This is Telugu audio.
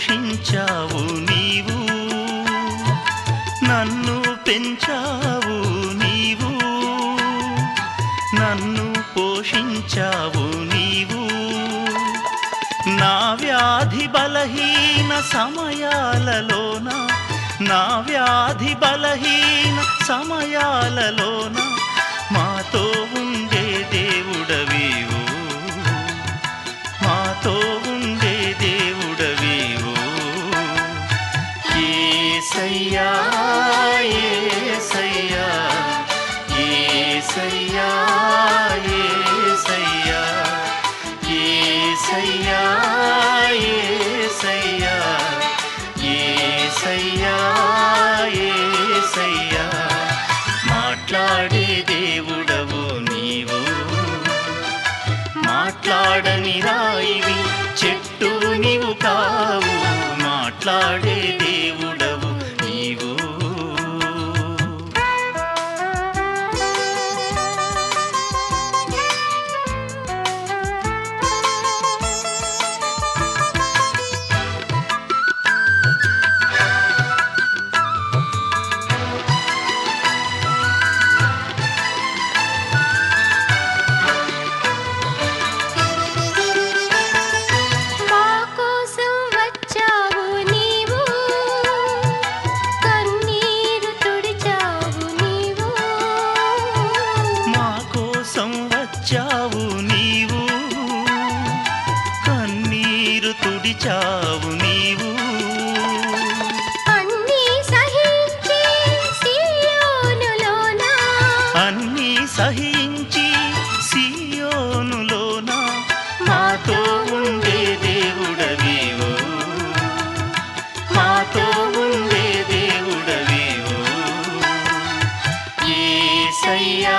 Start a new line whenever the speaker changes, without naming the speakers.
పోషించావు నీవు. నన్ను పెంచావు నీవు. నన్ను పోషించావు నీవు. నా వ్యాధి బలహీన సమయాలలోన నా వ్యాధి బలహీన సమయాలలోన మాతో మాట్లాడే దేవుడవు నీవు. మాట్లాడని రాయివి చెట్టు నీవు కావు. మాట్లాడే
దేవుడు తుడిచావు నీవు. అన్నీ సహించి సియోనులోన?
అన్నీ సహించి సియోనులోన? మాతో ఉండే దేవుడవీవు మాతో ఉండే దేవుడవీవు ఏసయ్యా ఏసయ్యా